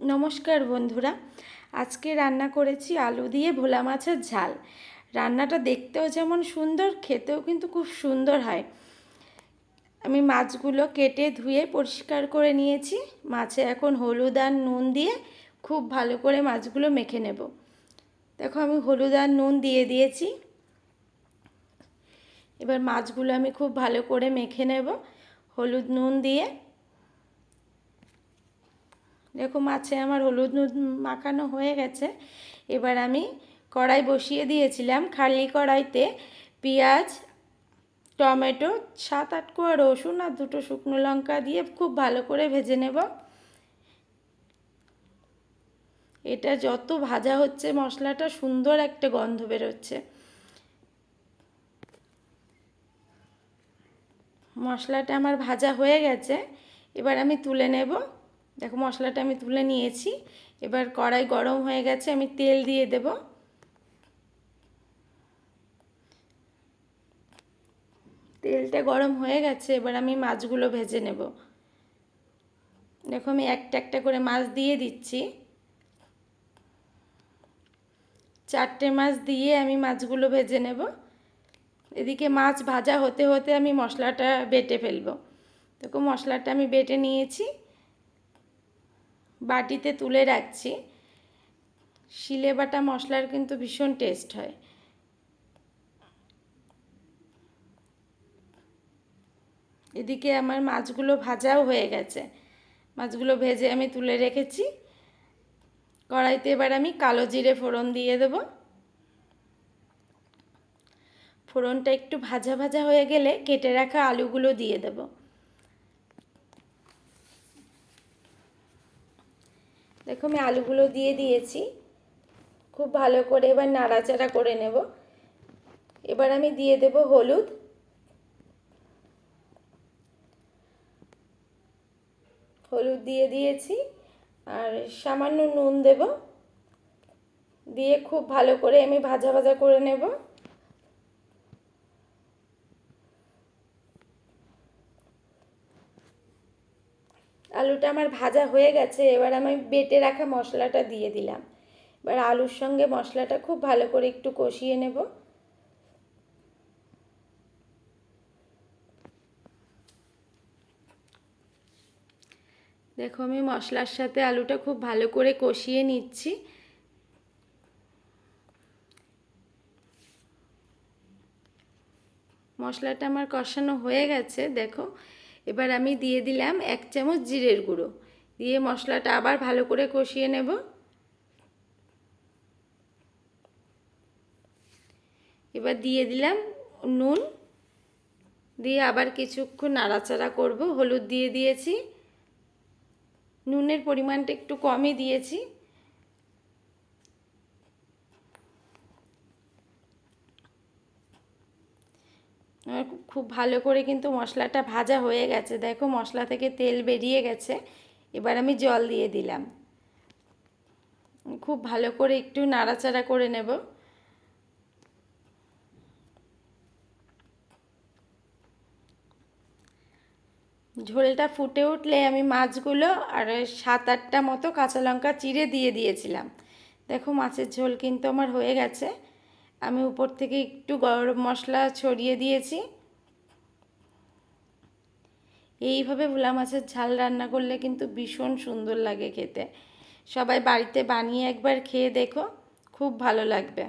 নমস্কার বন্ধুরা। আজকে রান্না করেছি আলু দিয়ে ভোলা মাছের ঝাল। রান্নাটা দেখতেও যেমন সুন্দর, খেতেও কিন্তু খুব সুন্দর হয়। আমি মাছগুলো কেটে ধুয়ে পরিষ্কার করে নিয়েছি। মাছে এখন হলুদ আর নুন দিয়ে খুব ভালো করে মাছগুলো মেখে নেব। দেখো আমি হলুদ আর নুন দিয়ে দিয়েছি। এবার মাছগুলো আমি খুব ভালো করে মেখে নেব। হলুদ, নুন দিয়ে দেখো মাছে আমার হলুদ নুন মাখানো হয়ে গেছে। এবার আমি কড়াই বসিয়ে দিয়েছিলাম খালি কড়াইতে পেঁয়াজ, টমেটো, সাত আট কোয়া রসুন আর দুটো শুকনো লঙ্কা দিয়ে খুব ভালো করে ভেজে নেব। এটা যত ভাজা হচ্ছে মশলাটা সুন্দর একটা গন্ধ বেরোচ্ছে। মশলাটা আমার ভাজা হয়ে গেছে। এবার আমি তুলে নেব দেখো মশলাটা আমি তুলে নিয়েছি। এবার কড়াই গরম হয়ে গেছে, আমি তেল দিয়ে দেব। তেলটা গরম হয়ে গেছে, এবার আমি মাছগুলো ভেজে নেব। দেখো আমি একটা একটা করে মাছ দিয়ে দিচ্ছি। চারটে মাছ দিয়ে আমি মাছগুলো ভেজে নেব। এদিকে মাছ ভাজা হতে হতে আমি মশলাটা বেটে ফেলব। দেখো মশলাটা আমি বেটে নিয়েছি। বাটিতে তুলে রাখছি। শিলে বাটা মশলার কিন্তু ভীষণ টেস্ট হয়। এদিকে আমার মাছগুলো ভাজাও হয়ে গেছে। মাছগুলো ভেজে আমি তুলে রেখেছি। কড়াইতে এবার আমি কালো জিরে ফোড়ন দিয়ে দেব। ফোড়নটা একটু ভাজা ভাজা হয়ে গেলে কেটে রাখা আলুগুলো দিয়ে দেবো। দেখো আমি আলুগুলো দিয়ে দিয়েছি। খুব ভালো করে এবার নাড়াচাড়া করে নেব। এবার আমি দিয়ে দেব হলুদ। হলুদ দিয়ে দিয়েছি আর সামান্য নুন দেব। দিয়ে খুব ভালো করে আমি ভাজা ভাজা করে নেব। আলুটা আমার ভাজা হয়ে গেছে, এবার আমি বেটে রাখা মশলাটা দিয়ে দিলাম। এবার আলুর সঙ্গে মশলাটা খুব ভালো করে একটু কষিয়ে নেব। দেখো আমি মশলার সাথে আলুটা খুব ভালো করে কষিয়ে নিচ্ছি। মশলাটা আমার কষানো হয়ে গেছে, দেখো। এবার আমি দিয়ে দিলাম এক চামচ জিরের গুঁড়ো। দিয়ে মশলাটা আবার ভালো করে কষিয়ে নেব। এবার দিয়ে দিলাম নুন। দিয়ে আবার কিছুক্ষণ নাড়াচাড়া করব। হলুদ দিয়ে দিয়েছি। নুনের পরিমাণটা একটু কমই দিয়েছি। খুব ভালো করে কিন্তু মশলাটা ভাজা হয়ে গেছে। দেখো মশলা থেকে তেল বেরিয়ে গেছে। এবার আমি জল দিয়ে দিলাম। খুব ভালো করে একটু নাড়াচাড়া করে নেব। ঝোলটা ফুটে উঠলে আমি মাছগুলো আর সাত আটটা মতো কাঁচা লঙ্কা চিড়ে দিয়ে দিয়েছিলাম। দেখো মাছের ঝোল কিন্তু আমার হয়ে গেছে। আমি উপর থেকে একটু গরম মশলা ছড়িয়ে দিয়েছি। এইভাবে ভোলা মাছের ঝাল রান্না করলে কিন্তু ভীষণ সুন্দর লাগে খেতে। সবাই বাড়িতে বানিয়ে একবার খেয়ে দেখো, খুব ভালো লাগবে।